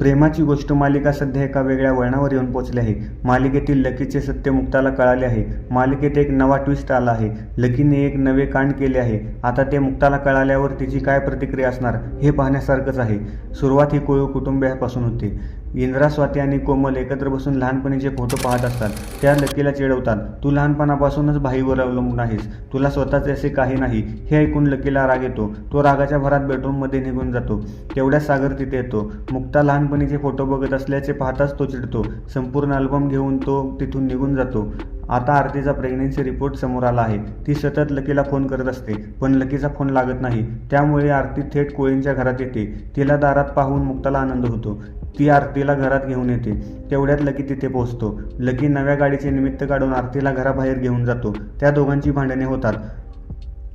प्रेमाची गोष्ट मालिका सध्या एका वेगळ्या वळणावर येऊन पोहोचली आहे. मालिकेतील लकीचे सत्य मुक्ताला कळाले आहे. मालिकेत एक नवा ट्विस्ट आला आहे. लकीने एक नवे कांड केले आहे. आता ते मुक्ताला कळाल्यावर तिची काय प्रतिक्रिया असणार हे पाहण्यासारखंच आहे. सुरुवात ही कोळू कुटुंबियापासून होते. इंद्रा स्वाती आणि कोमल एकत्र बसून लहानपणीचे फोटो पाहत असतात. त्या लकीला चिडवतात. तू लहानपणापासूनच भाईवर अवलंबून आहेस. तुला स्वतःचे असे काही नाही. हे ऐकून लकीला राग येतो. तो रागाच्या भरात बेडरूममध्ये निघून जातो. तेवढ्यात सागर तिथे येतो. मुक्ता लहानपणीचे फोटो बघत असल्याचे पाहताच तो चिडतो. संपूर्ण अल्बम घेऊन तो तिथून निघून जातो. आता आरतीचा प्रेग्नेन्सी रिपोर्ट समोर आला आहे. ती सतत लकीला फोन करत असते. पण लकीचा फोन लागत नाही. त्यामुळे आरती थेट कोळींच्या घरात येते. तिला दारात पाहून मुक्ताला आनंद होतो. ती आरतीला घरात घेऊन येते. तेवढ्यात लकी तिथे पोहोचतो. लकी नव्या गाडीचे निमित्त काढून आरतीला घराबाहेर घेऊन जातो. त्या दोघांची भांडणे होतात.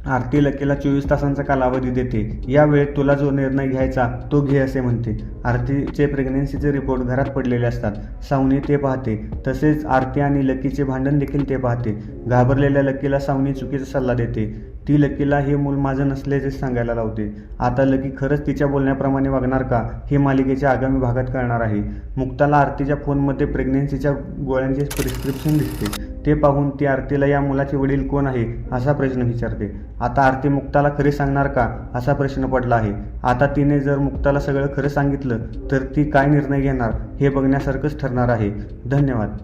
आरती लकीला चोवीस तासांचा कालावधी देते. या वेळेत तुला जो निर्णय घ्यायचा तो घे असे म्हणते. आरतीचे प्रेग्नेन्सीचे रिपोर्ट घरात पडलेले असतात. सावनी ते पाहते. तसेच आरती आणि लकीचे भांडण देखील ते पाहते. घाबरलेल्या लकीला सावनी चुकीचा सल्ला देते. ती लकीला हे मूल माझं नसल्याचे सांगायला लावते. आता लकी खरंच तिच्या बोलण्याप्रमाणे वागणार का हे मालिकेच्या आगामी भागात कळणार आहे. मुक्ताला आरतीच्या फोनमध्ये प्रेग्नेन्सीच्या गोळ्यांचे प्रिस्क्रिप्शन दिसते. ते पाहून ती आरतीला या मुलाचे वडील कोण आहे? असा प्रश्न विचारते. आता आरती मुक्ताला खरे सांगणार का असा प्रश्न पडला आहे. आता तिने जर मुक्ताला सगळं खरं सांगितलं तर ती काय निर्णय घेणार हे बघण्यासारखंच ठरणार आहे. धन्यवाद.